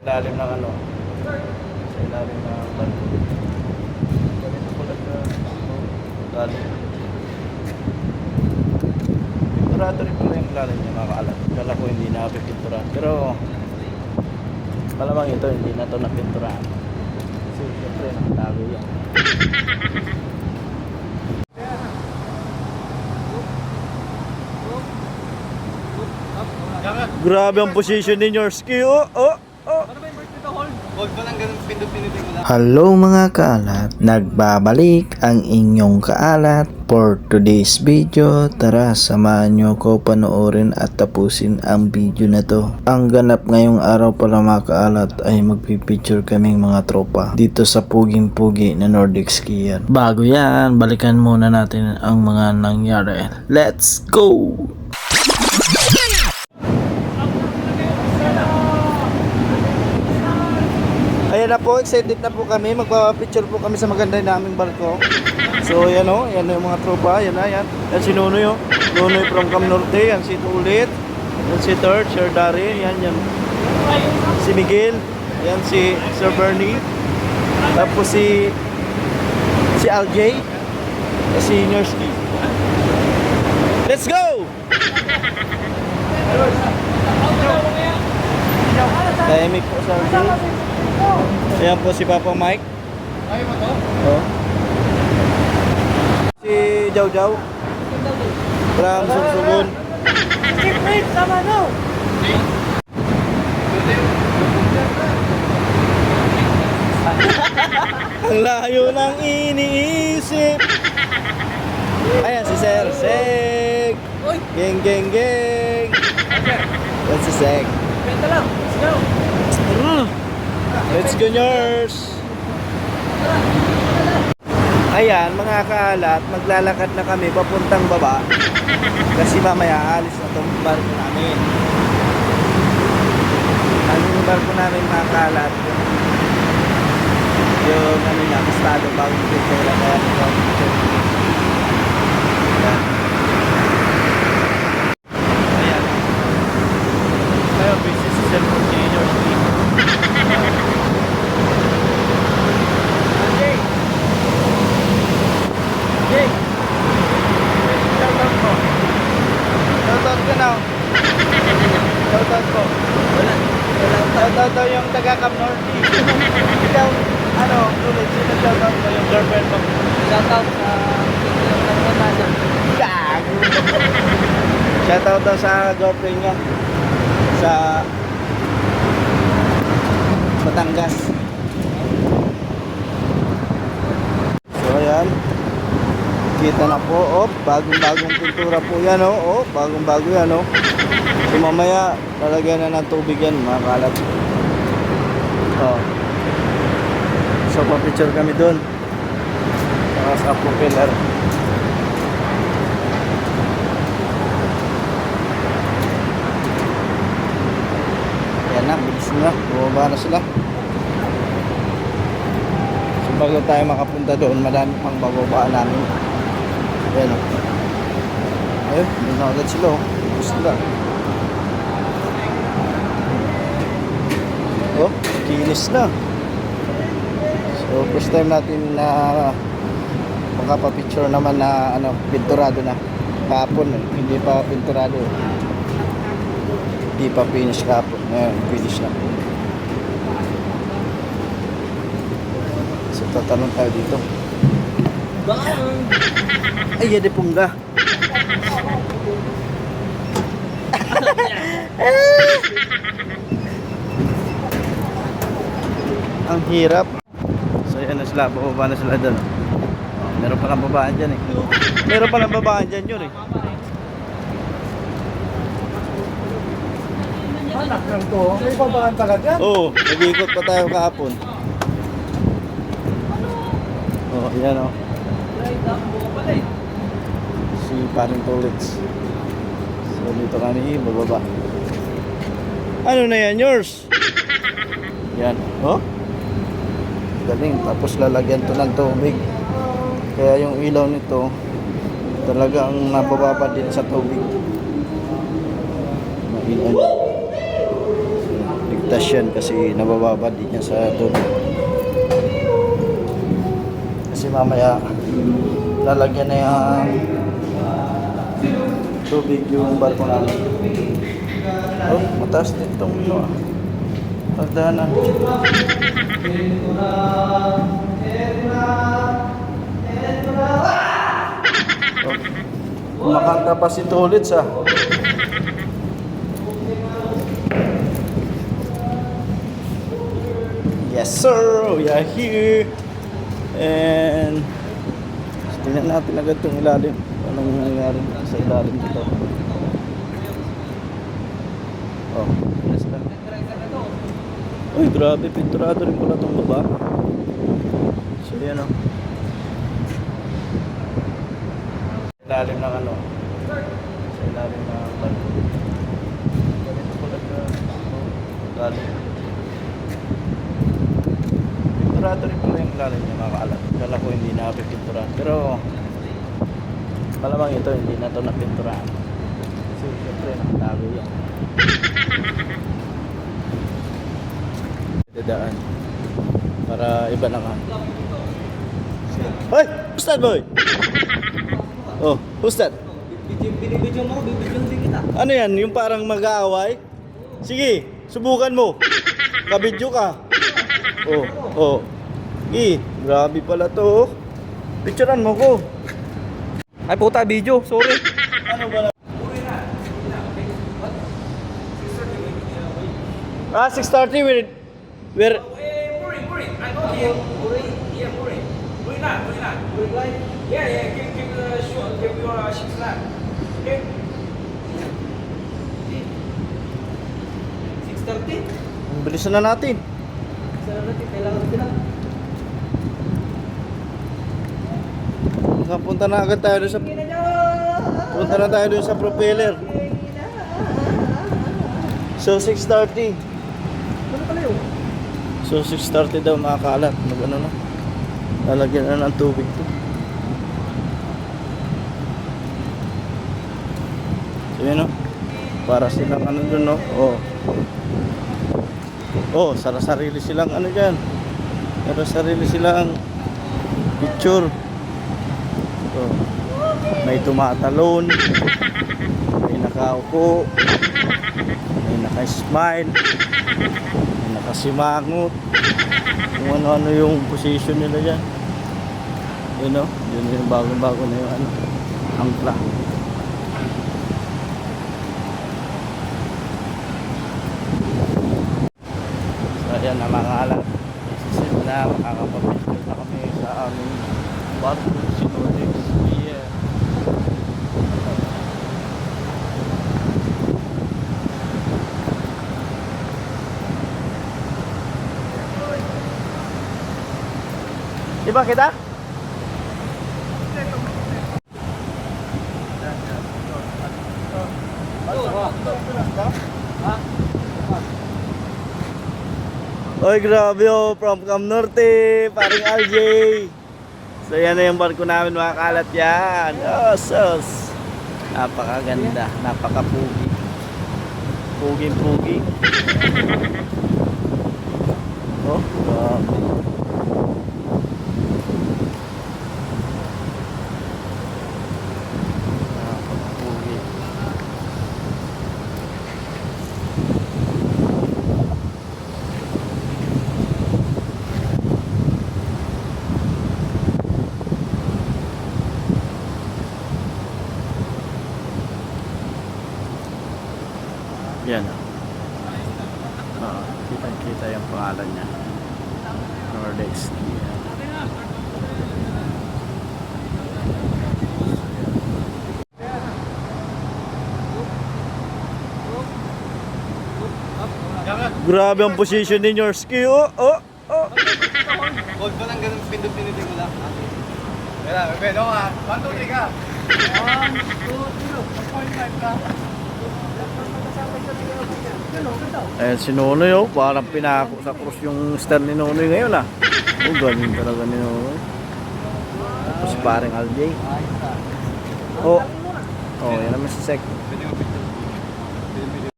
Ilalim ng ano? Sa ilalim ng barko. Ganito pala sa ano, lalim. Pinturado rin pala yung lalim niya mga kaalat. Kala ko hindi na pintura. Pero malamang ito hindi na ito napinturahan. Kasi siyempre nakatago yan. Grabe ang position ninyo, ski. Oh, oh, oh. Hello mga kaalat, nagbabalik ang inyong kaalat for today's video. Tara, samahan nyo ko panoorin at tapusin ang video na to. Ang ganap ngayong araw pala mga kaalat ay magpipicture kaming mga tropa dito sa puging-pugi na Nordic Skier. Bago yan, balikan muna natin ang mga nangyari. Let's go! Na po, excited na po kami. Magpapicture po kami sa maganda naming barko. So, yan o. Yan yung mga tropa. Yan na, yan. Yan si Nunoy o. Nunoy from Cam Norte. Yan si Tulit. Yan si Third, Sir Dari. Yan, yan. Si Miguel. Yan si Sir Bernie. Tapos si si Aljay. Si Nurski. Let's go! Tahimik po sa Aljay. Ayan po si Papa Mike. Ayaw mo to? Oo. Si Jaw Jaw. From Sursugun. Ang layo ng iniisip. Ayan si Sir Seg. Geng geng geng. Yan si Seg. Mm. Let's go Nurse! Ayan, mga kaalat, maglalakad na kami papuntang baba. Kasi mamaya alis na itong barko namin. Ano yung barko namin mga kaalat? Yung ano niya, estado bagong pintura kaya nag-picture. Ayan. Ayan. Ngayon, busy si Sir Continuous Jake! Shoutout ko. Shoutout ka na. Shoutout ko. Wala. Shoutout daw yung taga Cam Norte. Ikaw, ano, ulit, sino shoutout mo yung girlfriend mo? Shoutout sa Gago. Shoutout daw sa girlfriend niya. Sa Batangas. So ayan. Kita na po, oh, bagong-bagong pintura po yan, oh, oh, bagong-bago yan, oh. So mamaya, lalagyan na ng tubig yan, mga kalat. Oh. So, papicture kami dun. Saka sa propeller. Na. Bumaba na sila. So, bago tayo makapunta doon, madami pang bababaan namin. Ayan o. Ayun, hindi na agad sila o. Gusto sila. Oh, kinis na. So, first time natin na makapapicture naman na ano, pinturado na. Kahapon, eh, hindi pa pinturado. Hindi pa finish kahapon. Ngayon, finish na. So, tatanong tayo dito. Ay, yade pungga. Ang hirap. So, yan na sila. Bababa na sila doon. Oh, meron pa lang babaan dyan eh. Meron pa lang babaan dyan yun eh. Anak lang to. May babaan talaga. Oo, oh, nag-iikot pa tayo kahapon. Oh, yan oh. Si Paring Tolits. So, dito kami bababa. Ano na yan, yours? Yan, oh. Galing, tapos lalagyan to ng tubig. Kaya yung ilaw nito, talagang nabababa din sa tubig. Ligtas yan kasi nabababa din yan sa tubig. Kasi mamaya lalagyan na yung tubig yung barko namin. Oh, mataas din itong ano ah. Pagdaanan. Oh. Kumakanta pa si Tulit sa. Yes sir, we are here. And tingnan natin agad itong ilalim. Anong nangyayari sa ilalim dito. Oh, yes lang. Uy, grabe, pinturado rin pala itong baba. So yan oh. Ilalim ng ano. Sa ilalim ng barko. Ganito pala. Oh, Ilalim. Rin pala yung ilalim niya mga kaalat. Kala ko hindi na pintura. Pero malamang ito hindi na ito napintura. Kasi syempre nakatago yan. Dadaan. Para iba na nga. Hoy! Who's that boy? Oh, who's that? Binibidyo mo, bibidyo din kita. Ano yan? Yung parang mag-aaway? Sige, subukan mo. Kabidyo ka. Oh, oh. Eh, grabe pala to. oh. Picturean mo ko. Ay puta, video. Sorry. Ano ba na? Ah, 6.30 we're... We're... Yeah, yeah, give, give the shot, give your uh, six lap. Okay? 6.30? Ang bilisan na natin. Sana natin, kailangan sila. Punta na agad tayo sa... Punta na tayo doon sa propeller. So, 6.30. Ano? So 6.30 daw makakalat. Mag ano na. Lalagyan na ng tubig to. So yun o. Para silang ano dun no. Oh. Oh, sarili silang ano dyan. Para sarili silang picture. Oh. May tumatalon. May nakaupo. May naka-smile may nakasimangot kung ano-ano yung position nila dyan yun o yun yung bagong-bago na yung ano angkla so ayan na mga alam isisit na makakapapicture na kami sa aming sinodix yeah. Di ba kita? Oy, grabe oh, from Cam Norte, paring RJ. So yan na yung barko namin mga kalat yan. Oh, sus. Napakaganda, napakapugi. Puging-pugi. Oh, grabe. Napakapugi. Yan. Oo, kitang-kita yung pangalan niya. Nordex. Yan. Grabe ang position ninyo, ski. Oh, oh, oh. Huwag mo lang ganun pindot-pindutin mo lang. Kaya, pwede ka. 1, 2, 3 ka. 1, 2, 3. 1.5 ka. Ayan si Nonoy oh, parang pinako sa cross yung stern ni Nonoy ngayon ah. Oh, galing talaga ni Nonoy. Tapos parang Aljay. Oh, oh, yan naman si Sek.